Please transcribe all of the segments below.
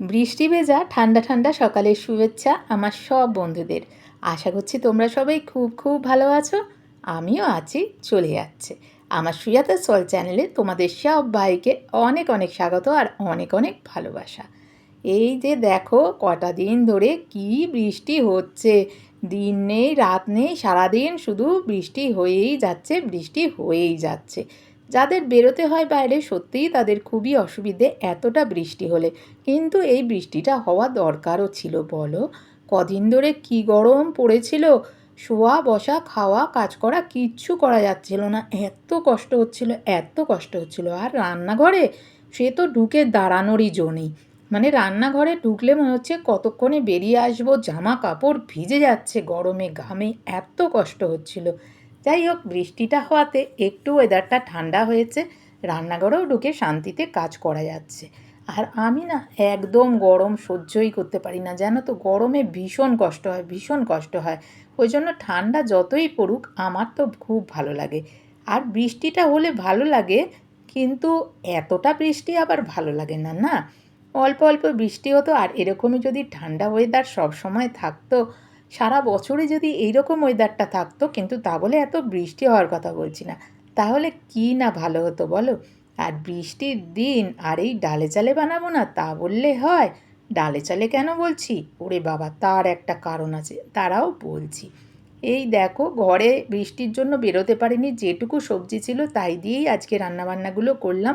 বৃষ্টি ভেজা, ঠান্ডা ঠান্ডা সকালের শুভেচ্ছা আমার সব বন্ধুদের। আশা করছি তোমরা সবাই খুব খুব ভালো আছো, আমিও আছি, চলে যাচ্ছে। আমার সুজাতা সল চ্যানেলে তোমাদের সব ভাইকে অনেক অনেক স্বাগত আর অনেক অনেক ভালোবাসা। এই যে দেখো, কটা দিন ধরে কি বৃষ্টি হচ্ছে। দিন নেই, রাত নেই, সারাদিন শুধু বৃষ্টি হয়েই যাচ্ছে, বৃষ্টি হয়েই যাচ্ছে। যাদের বেরোতে হয় বাইরে, সত্যিই তাদের খুবই অসুবিধে এতটা বৃষ্টি হলে। কিন্তু এই বৃষ্টিটা হওয়া দরকারও ছিল, বলো? কদিন ধরে কি গরম পড়েছিল? শোয়া, বসা, খাওয়া, কাজ করা কিচ্ছু করা যাচ্ছিল না। এত কষ্ট হচ্ছিল, এত কষ্ট হচ্ছিল। আর রান্নাঘরে? সে তো ঢুকে দাঁড়ানোরই জো মানে রান্নাঘরে ঢুকলে মনে হচ্ছে কতক্ষণে বেরিয়ে আসব, জামা কাপড় ভিজে যাচ্ছে গরমে, ঘামে, এত কষ্ট হচ্ছিল। যাই হোক, বৃষ্টিটা হওয়াতে একটু ওয়েদারটা ঠান্ডা হয়েছে। রান্নাঘরেও ঢুকে শান্তিতে কাজ করা যাচ্ছে। আর আমি না একদম গরম সহ্যই করতে পারি না, জানো তো? গরমে ভীষণ কষ্ট হয়, ভীষণ কষ্ট হয়। ওই জন্য ঠান্ডা যতই পড়ুক, আমার তো খুব ভালো লাগে। আর বৃষ্টিটা হলে ভালো লাগে, কিন্তু এতটা বৃষ্টি আবার ভালো লাগে না না? অল্প অল্প বৃষ্টি হতো আর এরকমই যদি ঠান্ডা ওয়েদার সব সময় থাকতো সারা বছরে যদি এইরকম ওয়েদারটা থাকতো, কিন্তু তা বলে এত বৃষ্টি হওয়ার কথা বলছি না। তাহলে কি না ভালো হতো বলো? আর বৃষ্টির দিন, আর এই ডালে চালে বানাবো না, তা বললে হয়। ডালে চালে কেন বলছি? ওরে বাবা, তার একটা কারণ আছে, তারাও বলছি। এই দেখো, ঘরে বৃষ্টির জন্য বেরোতে পারিনি, যেটুকু সবজি ছিল তাই দিয়েই আজকে রান্নাবান্নাগুলো করলাম।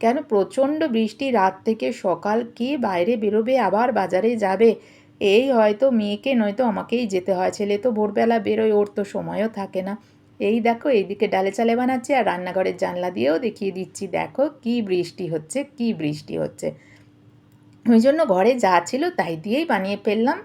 কেন প্রচণ্ড বৃষ্টি, রাত থেকে সকাল কে বাইরে বেরোবে, আবার বাজারে যাবে? এই হয়তো মেয়েকে, নয়তো আমাকেই যেতে হয়। ছেলে তো ভোরবেলা বেরোয়, ওর তো সময়ও থাকে না। এই দেখো, এইদিকে ডালে চালে বানাচ্ছি আর রান্নাঘরের জানলা দিয়েও দেখিয়ে দিচ্ছি। দেখো কি বৃষ্টি হচ্ছে, কি বৃষ্টি হচ্ছে। ওই জন্য ঘরে যা ছিল তাই দিয়েই বানিয়ে ফেললাম।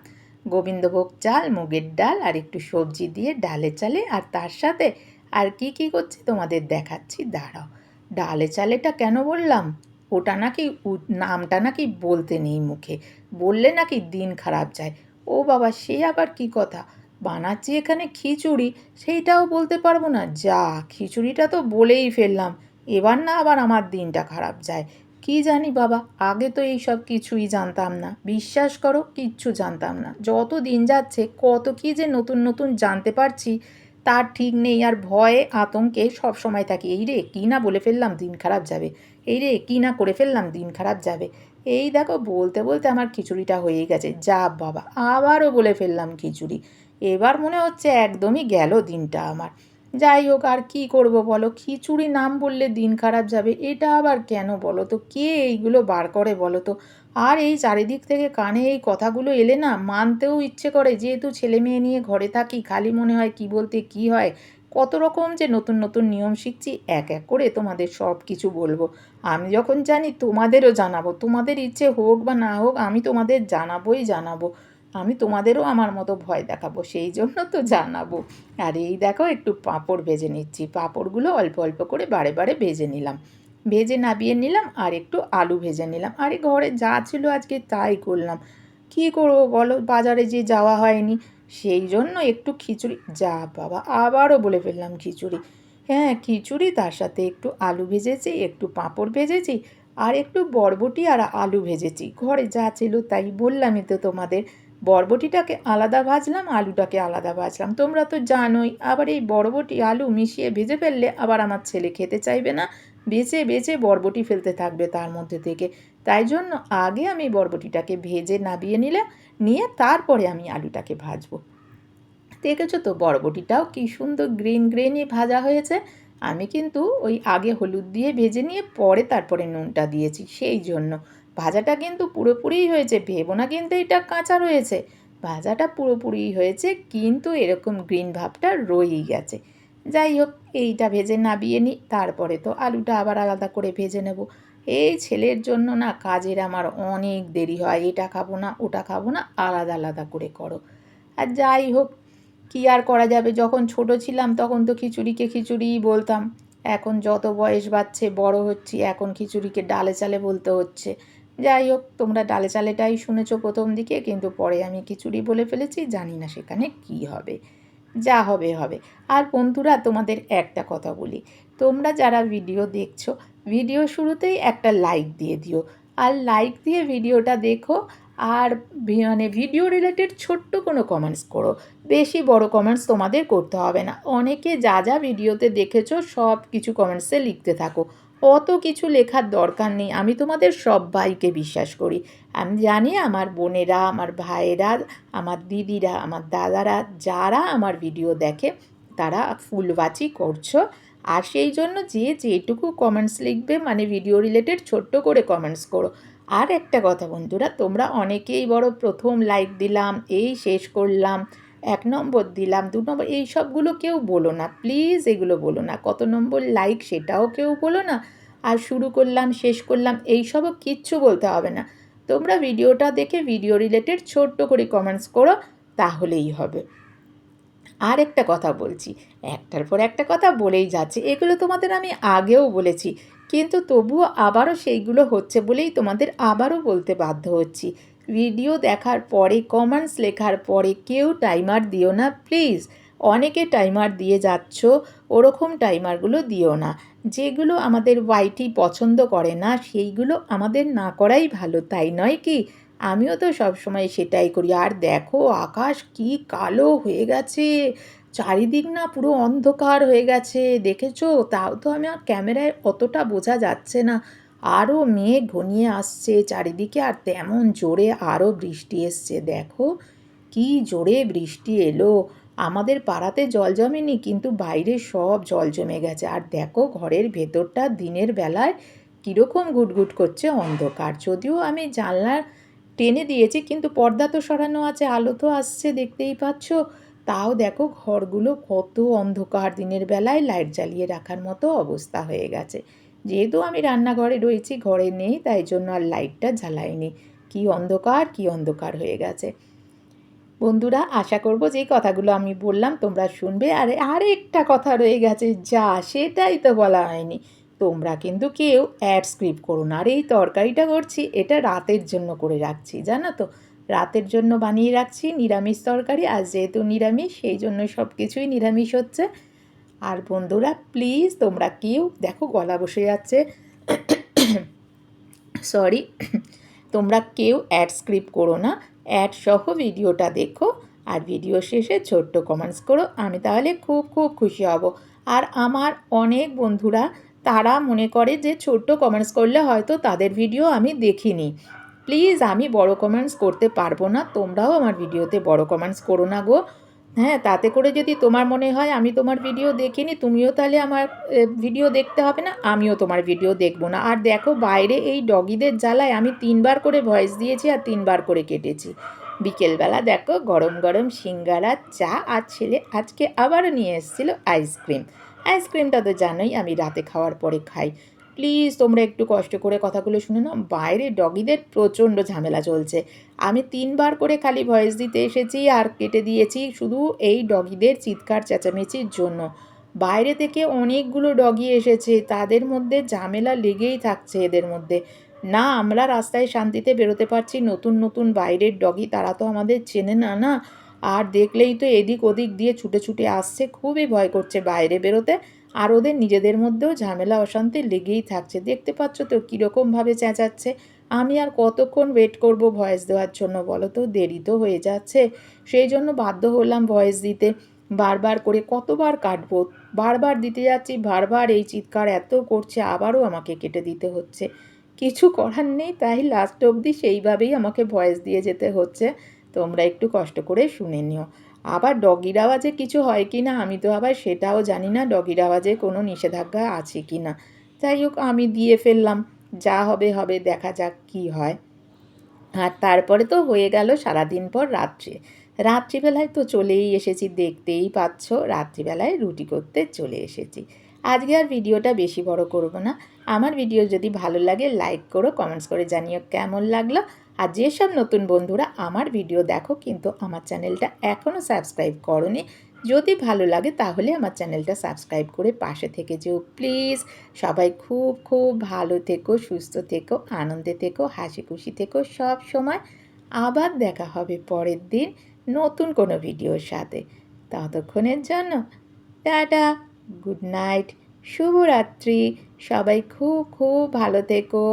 গোবিন্দভোগ চাল, মুগের ডাল আর একটু সবজি দিয়ে ডালে চালে আর তার সাথে আর কি কি করছি তোমাদের দেখাচ্ছি। দাঁড়াও, ডালে চালেটা কেন বললাম? ওটা নাকি নামটা নাকি বলতে নেই মুখে। বললে নাকি দিন খারাপ যায়। ও বাবা, সে আবার কি কথা? বানাচ্ছি এখানে খিচুড়ি, সেইটাও বলতে পারব না। যা, খিচুড়িটা তো বলেই ফেললাম। এবার না আবার আমার দিনটা খারাপ যায়। কি জানি বাবা, আগে তো এই সব কিছুই জানতাম না। বিশ্বাস করো, কিচ্ছু জানতাম না। যত দিন যাচ্ছে, কত কি যে নতুন নতুন জানতে পারছি, তার ঠিক নেই। আর ভয়ে, আতঙ্কে সব সময় থাকি। এই রে, কী না বলে ফেললাম, দিন খারাপ যাবে। এই রে, কী না করে ফেললাম, দিন খারাপ যাবে। এই দেখো, বলতে বলতে আমার খিচুড়িটা হয়ে গেছে। যা বাবা, আবারও বলে ফেললাম খিচুড়ি। এবার মনে হচ্ছে একদমই গেল দিনটা আমার। যাই হোক, আর কী করব বলো? খিচুড়ি নাম বললে দিন খারাপ যাবে, এটা আবার কেন বলো তো? কে এইগুলো বার করে বলো তো? আর এই চারিদিক থেকে কানে এই কথাগুলো এলে না, মানতেও ইচ্ছে করে, যেহেতু ছেলে মেয়ে নিয়ে ঘরে থাকি, খালি মনে হয় কি বলতে কি হয় কত রকম যে নতুন নতুন নিয়ম শিখছি, এক এক করে তোমাদের সব কিছু বলব। আমি যখন জানি তোমাদেরও জানাব, তোমাদের ইচ্ছে হোক বা না হোক, আমি তোমাদের জানাবোই জানাব। আমি তোমাদেরও আমার মতো ভয় দেখাবো, সেই জন্য তো জানাব। আর এই দেখো, একটু পাঁপড় ভেজে নিচ্ছি। পাঁপড়গুলো অল্প অল্প করে বারে বারে ভেজে নিলাম। ভেজে নাবিয়ে নিলাম আর একটু আলু ভেজে নিলাম। আরে ঘরে যা ছিল আজকে তাই করলাম। কী করব বলো? বাজারে যে যাওয়া হয়নি। সেই জন্য একটু খিচুড়ি, যা বাবা আবারও বলে ফেললাম খিচুড়ি। হ্যাঁ খিচুড়ি তার সাথে একটু আলু ভেজেছি, একটু পাঁপড় ভেজেছি, আর একটু বরবটি আর আলু ভেজেছি। ঘরে যা ছিল তাই বললামই তো তোমাদের। বরবটিটাকে আলাদা ভাজলাম, আলুটাকে আলাদা ভাজলাম। তোমরা তো জানোই, আবার এই বরবটি, আলু মিশিয়ে ভেজে ফেললে আবার আমার ছেলে খেতে চাইবে না। বেছে বেছে বরবটি ফেলতে থাকবে তার মধ্যে থেকে। তাই জন্য আগে আমি বরবটিটাকে ভেজে নাবিয়ে নিলাম, নিয়ে তারপরে আমি আলুটাকে ভাজবো। দেখেছ তো বরবটিটাও কি সুন্দর গ্রিন গ্রিনই ভাজা হয়েছে। আমি কিন্তু ওই আগে হলুদ দিয়ে ভেজে নিয়ে পরে তারপরে নুনটা দিয়েছি, সেই জন্য। ভাজাটা কিন্তু পুরোপুরিই হয়েছে, ভেবো না কিন্তু এটা কাঁচা রয়েছে। ভাজাটা পুরোপুরি হয়েছে, কিন্তু এরকম গ্রিন ভাবটা রয়েই গেছে। যাই হোক, এইটা ভেজে নাবিয়ে নিই তারপরে তো আলুটা আবার আলাদা করে ভেজে নেব। এই ছেলের জন্য না কাজের আমার অনেক দেরি হয়। এটা খাব না, ওটা খাব না, আলাদা আলাদা করে করো। আর যাই হোক, কী আর করা যাবে? যখন ছোট ছিলাম তখন তো খিচুড়িকে খিচুড়িই বলতাম। এখন যত বয়স বাড়ছে, বড় হচ্ছি, এখন খিচুড়িকে ডালে চালে বলতে হচ্ছে। যাই হোক, তোমরা ডালে চালেটাই শুনেছো প্রথম দিকে, কিন্তু পরে আমি খিচুড়ি বলে ফেলেছি, জানি না সেখানে কি হবে। যা হবে হবে। আর বন্ধুরা, তোমাদের একটা কথা বলি। তোমরা যারা ভিডিও দেখছ, ভিডিও শুরুতেই একটা লাইক দিয়ে দিও। আর লাইক দিয়ে ভিডিওটা দেখো, আর মানে ভিডিও রিলেটেড ছোট্ট কোনো কমেন্টস করো। বেশি বড় কমেন্টস তোমাদের করতে হবে না। অনেকে যা যা ভিডিওতে দেখেছ, সব কিছু কমেন্টসে লিখতে থাকো। অত কিছু লেখার দরকার নেই। আমি তোমাদের সবাইকে বিশ্বাস করি। আমি জানি আমার বোনেরা, আমার ভাইয়েরা, আমার দিদিরা, আমার দাদারা, যারা আমার ভিডিও দেখে, তারা ফুলবাচি করছ। আর সেই জন্য যে যেটুকু কমেন্টস লিখবে মানে ভিডিও রিলেটেড ছোট্ট করে কমেন্টস করো। আর একটা কথা বন্ধুরা, তোমরা অনেকেই বড় প্রথম লাইক দিলাম, এই শেষ করলাম, এক নম্বর দিলাম, দু নম্বর, এই সবগুলো কেউ বলো না। প্লিজ এগুলো বলো না। কত নম্বর লাইক সেটাও কেউ বলো না। আর শুরু করলাম, শেষ করলাম এইসবও কিচ্ছু বলতে হবে না। তোমরা ভিডিওটা দেখে ভিডিও রিলেটেড ছোট্ট করে কমেন্টস করো, তাহলেই হবে। আর একটা কথা বলছি। একটার পর একটা কথা বলেই যাচ্ছে। এগুলো তোমাদের আমি আগেও বলেছি। কিন্তু তবুও আবারও সেইগুলো হচ্ছে বলেই তোমাদের আবারও বলতে বাধ্য হচ্ছি। ভিডিও দেখার পরে কমেন্টস লেখার পরে কেউ টাইমার দিও না প্লিজ অনেকে টাইমার দিয়ে যাচ্ছ, ওরকম টাইমারগুলো দিও না। যেগুলো আমাদের ওয়াইটি পছন্দ করে না, সেইগুলো আমাদের না করাই ভালো, তাই নয় কি? আমিও তো সবসময় সেটাই করি। আর দেখো, আকাশ কি কালো হয়ে গেছে। চারিদিক না পুরো অন্ধকার হয়ে গেছে। দেখেছ? তাও তো আমার ক্যামেরায় অতটা বোঝা যাচ্ছে না। আরও মেঘ ঘনিয়ে আসছে চারিদিকে আর তেমন জোরে আরও বৃষ্টি এসছে। দেখো, কি জোরে বৃষ্টি এলো। আমাদের পাড়াতে জল জমেনি, কিন্তু বাইরে সব জল জমে গেছে। আর দেখো, ঘরের ভেতরটা দিনের বেলায় কীরকম ঘুটঘুট করছে অন্ধকার। যদিও আমি জানলার টেনে দিয়েছি, কিন্তু পর্দা তো সরানো আছে, আলো তো আসছে, দেখতেই পাচ্ছ। তাও দেখো ঘরগুলো কত অন্ধকার, দিনের বেলায় লাইট জ্বালিয়ে রাখার মতো অবস্থা হয়ে গেছে। যেহেতু আমি রান্নাঘরে রয়েছি, ঘরে নেই, তাই জন্য আর লাইটটা জ্বালাইনি। কি অন্ধকার কি অন্ধকার হয়ে গেছে। বন্ধুরা, আশা করব যে কথাগুলো আমি বললাম, তোমরা শুনবে। আর আরেকটা কথা রয়ে গেছে, যা, সেটাই তো বলা হয়নি। তোমরা কিন্তু কেউ অ্যাড স্ক্রিপ্ট করো না। আর এই তরকারিটা করছি, এটা রাতের জন্য করে রাখছি, জানো তো? রাতের জন্য বানিয়ে রাখছি, নিরামিষ তরকারি, আর যেহেতু নিরামিষ, সেই জন্য সব কিছুই নিরামিষ হচ্ছে। আর বন্ধুরা প্লিজ তোমরা কেউ, দেখো গলা বসে যাচ্ছে। সরি তোমরা কেউ অ্যাড স্ক্রিপ্ট করো না। অ্যাড সহ ভিডিওটা দেখো, আর ভিডিও শেষে ছোট্ট কমেন্টস করো। আমি তাহলে খুব খুব খুশি হব। আর আমার অনেক বন্ধুরা তারা মনে করে যে ছোট্ট কমেন্টস করলে হয়তো তাদের ভিডিও আমি দেখিনি। প্লিজ আমি বড় কমেন্টস করতে পারব না। তোমরাও আমার ভিডিওতে বড় কমেন্টস করো না গো। হ্যাঁ তাতে করে যদি তোমার মনে হয় আমি তোমার ভিডিও দেখিনি, তুমিও তাহলে আমার ভিডিও দেখতে হবে না, আমিও তোমার ভিডিও দেখব না। আর দেখো, বাইরে এই ডগিদের জ্বালায় আমি তিনবার করে ভয়েস দিয়েছি আর তিনবার করে কেটেছি। বিকেলবেলা দেখো, গরম গরম সিঙ্গারা, চা আর ছেলে আজকে আবারও নিয়ে এসেছিল আইসক্রিম আইসক্রিমটা তো জানোই, আমি রাতে খাওয়ার পরে খাই। প্লিজ তোমরা একটু কষ্ট করে কথাগুলো শুনে নাও। বাইরে ডগিদের প্রচণ্ড ঝামেলা চলছে। আমি তিনবার করে খালি ভয়েস দিতে এসেছি আর কেটে দিয়েছি শুধু এই ডগিদের চিৎকার চেঁচামেচির জন্য। বাইরে থেকে অনেকগুলো ডগি এসেছে, তাদের মধ্যে ঝামেলা লেগেই থাকছে এদের মধ্যে। না, আমরা রাস্তায় শান্তিতে বেরোতে পারছি, নতুন নতুন বাইরের ডগি, তারা তো আমাদের চেনে না না। আর দেখলেই তো এদিক ওদিক দিয়ে ছুটে ছুটে আসছে, খুবই ভয় করছে বাইরে বেরোতে। আর ওদের নিজেদের মধ্যেও ঝামেলা অশান্তি লেগেই থাকছে। দেখতে পাচ্ছ তো কীরকমভাবে চেঁচাচ্ছে। আমি আর কতক্ষণ ওয়েট করব ভয়েস দেওয়ার জন্য বলো তো? দেরি তো হয়ে যাচ্ছে। সেই জন্য বাধ্য হলাম ভয়েস দিতে। বারবার করে কতবার কাটবো? বারবার দিতে যাচ্ছি, বারবার এই চিৎকার এত করছে, আবারও আমাকে কেটে দিতে হচ্ছে। কিছু করার নেই, তাই লাস্ট অবধি সেইভাবেই আমাকে ভয়েস দিয়ে যেতে হচ্ছে। তোমরা একটু কষ্ট করে শুনে নিও। আবার ডগির আওয়াজে কিছু হয় কি না আমি তো আবার সেটাও জানি না ডগির আওয়াজে কোনো নিষেধাজ্ঞা আছে কি না। যাই হোক, আমি দিয়ে ফেললাম। যা হবে হবে, দেখা যাক কি হয়। আর তারপরে তো হয়ে গেল সারাদিন পর রাত্রে। রাত্রিবেলায় তো চলেই এসেছি, দেখতেই পাচ্ছ, রাত্রিবেলায় রুটি করতে চলে এসেছি। আজকে আর ভিডিওটা বেশি বড় করব না। আমার ভিডিও যদি ভালো লাগে, লাইক করো, কমেন্টস করে জানিও কেমন লাগল। আর যেসব নতুন বন্ধুরা আমার ভিডিও দেখো কিন্তু আমার চ্যানেলটা এখনও সাবস্ক্রাইব করনি, যদি ভালো লাগে তাহলে আমার চ্যানেলটা সাবস্ক্রাইব করে পাশে থেকে যেও। প্লিজ সবাই খুব খুব ভালো থেকো, সুস্থ থেকো, আনন্দে থেকো হাসি খুশি থেকো সব সময়। আবার দেখা হবে পরের দিন নতুন কোনো ভিডিওর সাথে। ততক্ষণের জন্য টাটা, গুড নাইট, শুভরাত্রি, সবাই খুব খুব ভালো থেকো।